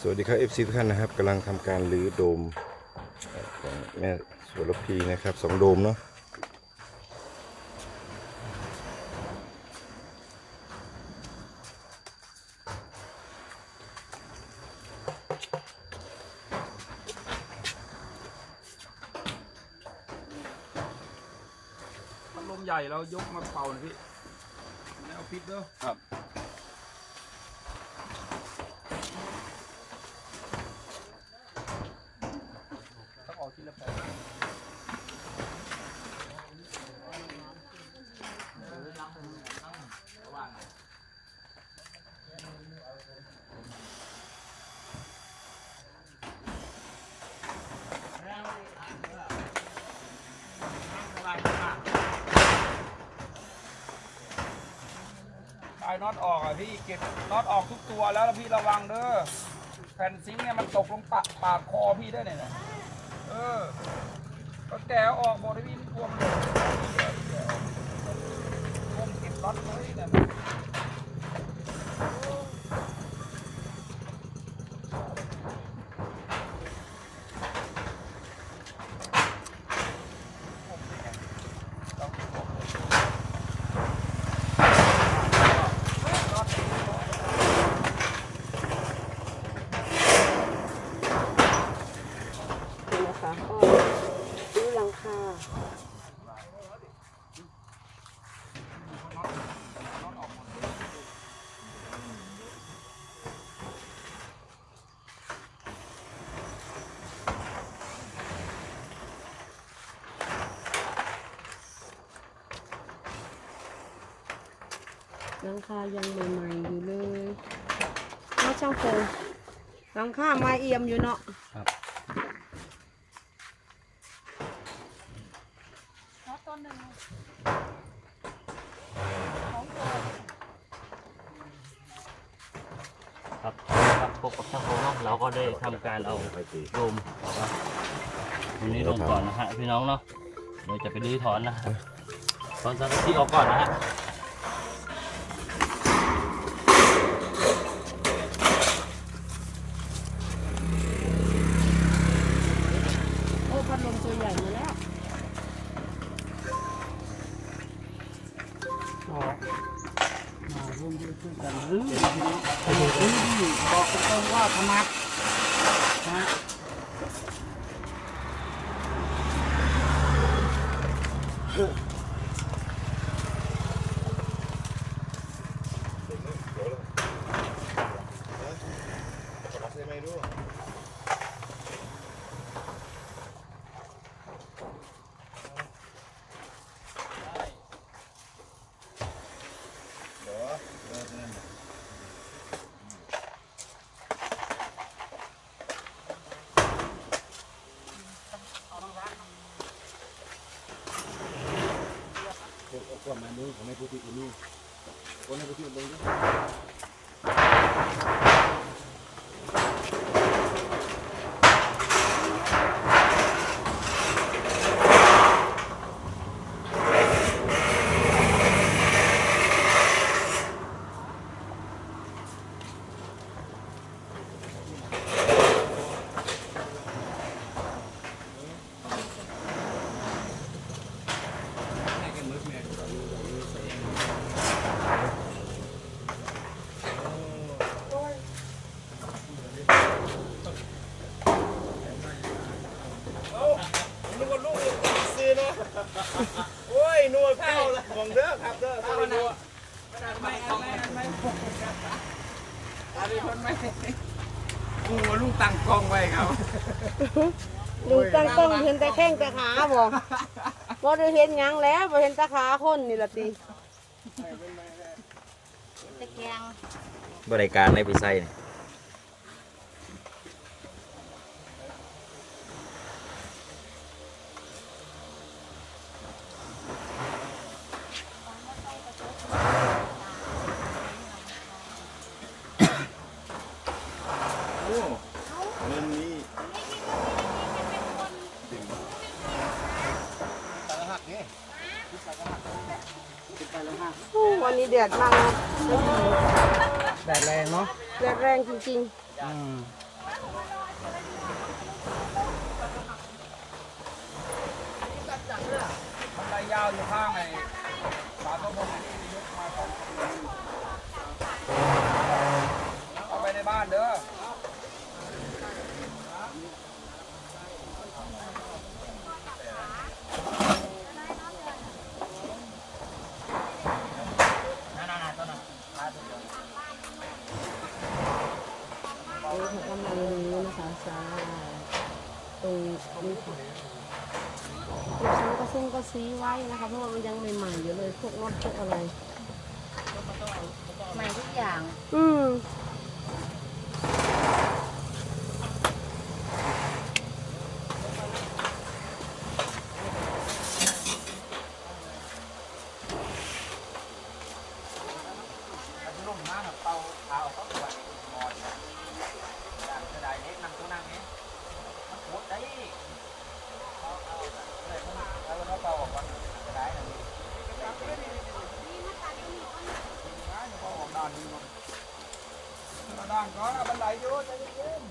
สวัสดีครับ FC ทุกท่านนะครับกำลังทำการรื้อโดมเอ่อของแม่สวรพีนะครับสองโดมเนาะพัดลมใหญ่เรายกมาเป่าหน่อยพี่ไม่เอาพิษเด้อครับ ต้องออกทีละแปบปลายน็อตออกอะพี่เก็บน็อตออกทุกตัวแล้วพี่ระวังเด้อแผ่นซิงค์เนี่ยมันตกลงปะปาดคอพี่ได้เนี่ยนะเออก็แกะออกหมดให้พี่ไม่กลัวมันเลยพวงเก็บน็อตไว้เนี่ย คะก็ซื้อหลังคาหลังคายังใหม่ๆอยู่เลยเนาะช่างโฟงหลังคามาเอี่ยมอยู่เนาะครับ ครับพบกับช่างโคเนาะเราก็ได้ทำการเอาโดมตรงนี้ลงก่อนนะฮะพี่น้องเนาะเดี๋ยวจะไปรื้อถอนนะฮะถอนสังกะสีออกก่อนนะฮะ เอามัดนะ putih ini. Ano? Warna putih abang dia. นึกว่าลูกซื้อเนาะโอ้ยนวดเข้าละของเด้อครับเด้อครับนวไม่ไม่ไม่อะไรคนไม่กูว่าลูกตั้งกล้องไว้ครับลุงตั้งต้องเห็นแต่แข้งแต่ขาบ่บ่ได้เห็นหยังแล้วบ่เห็นแตาขาคนนี่ละติบริการในปีไซนี่โอ้เงินนี้ โอ้วันนี้ แดดมากนะแดดแรงเนาะแดดแรงจริงอืมมันไดยาวอยู่ข้างไอ้ฝาตัวบนนี่ยกมาสองเอาไปในบ้านเด้อ เออเขากำลังรื้อนะคะใช่ตรงนี้ค่ะลูกชั้นก็ซึ่งก็ซีไว้นะคะเพราะว่ามันยังใหม่ๆอยู่เลยพวกน็อตพวกอะไร ใหม่ทุกอย่าง อืมลุ่มมากเตาเตาเขาตัวงอนอย่างกระไดเล็กนั่งตัวนั่งนี้มันโคตรได้เอาเอาเลยมันเอาแล้วเตาออกก่อนกระไดนั่นนี่ พอออกด้านนี้เนาะด้านก่อนเอาบันไดอยู่ใจเย็น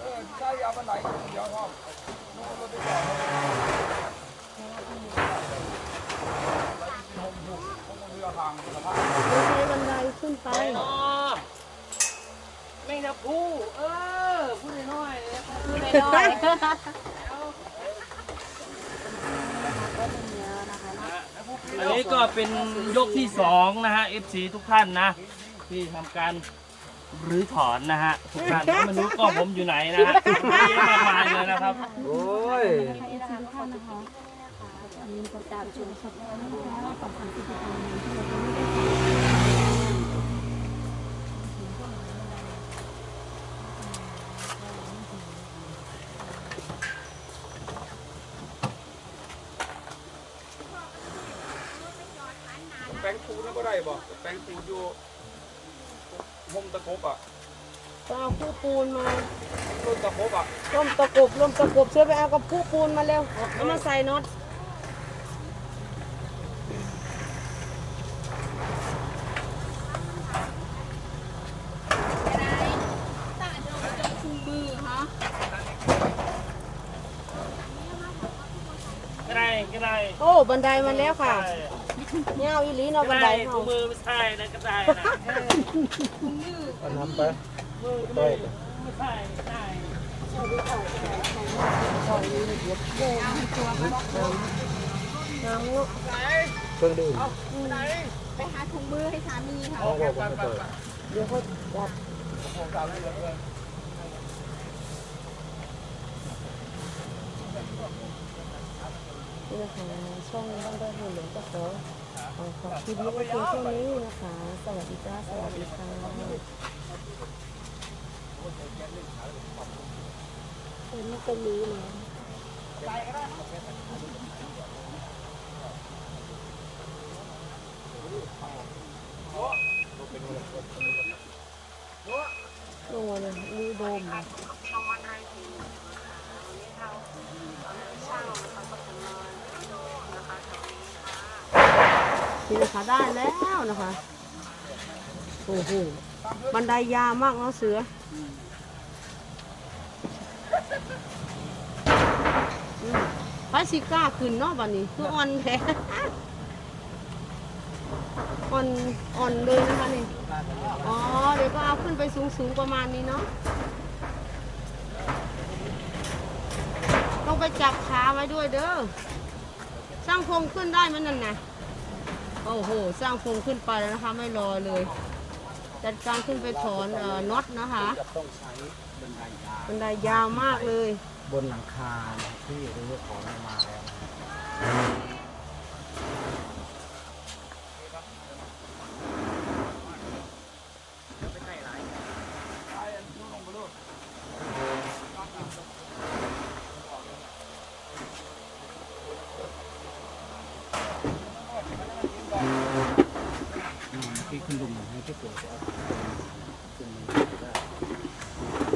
เออใช่เอาบันไดเดี๋ยวพ่อนู่นรถไปก่อนลงอยู่ลงเรือทางสะพานไม่ใช่บันไดขึ้นไปไม่นะผู้เออพูดน้อยคือไม่น้อย อันนี้ก็เป็นยกที่สองนะฮะ FC ทุกท่านนะ ที่ทำการรื้อถอนนะฮะทุกท่านก็ไม่รู้ก็ผมอยู่ไหนนะฮะเยอะมากมายเลยนะครับ โอ้ยแปูนี่ก็ได้บ่แป้งปูอยู่ห่มตะกบอะก็เอาผู้ปูนมาต้นตะกบอะร่มตะกบร่มตะกบเชื่อไปเอากับผู้ปูนมาเร็วเอามาใส่น็อตก็ได้ก็ได้โอ้บันไดมาแล้วค่ะ เงาอีหลีเนาะก็บันไดได้เขาถุงมือไม่ใช่นะก็ได้นะเอาน้ำไปมือก็ไม่ไม่ใช่ไม่ใช่น้ำเนาะเครื่องดื่มไปหาถุงมือให้สามีค่ะเอาไปไปเดี๋ยวเขาจับของเก่าเลยเลยนี่นะคะช่องบ้านได้หุ่นหลงก็ขอ ขอขอบคลิปนี้ว้เพียงเท่านี้นะคะ สวัสดีจ้า สวัสดีค่ะเป็นไม่เป็นรู้เลยลงมาเลยรูโดมเล นี่นะคะได้แล้วนะคะโอ้โหบันไดยาวมากเนาะเสืออืมพระสิกล้าขึ้นเนาะบันนี้คืออ่อนแท้อ่อนอ่อนเลยนะคะนี่อ๋อเดี๋ยวก็เอาขึ้นไปสูงๆประมาณนี้เนาะต้องไปจับขาไว้ด้วยเด้อสร้างพงขึ้นได้ไหมนั่นนะ โอ้โห สร้างพงขึ้นไปแล้วนะคะ ไม่รอเลย จัดการขึ้นไปถอนเอ่อน็อตนะคะจะต้องใช้บันไดยาวบันไดยาวมากเลย บนหลังคาที่รื้อถอนมาแล้ว 还是果子，这么。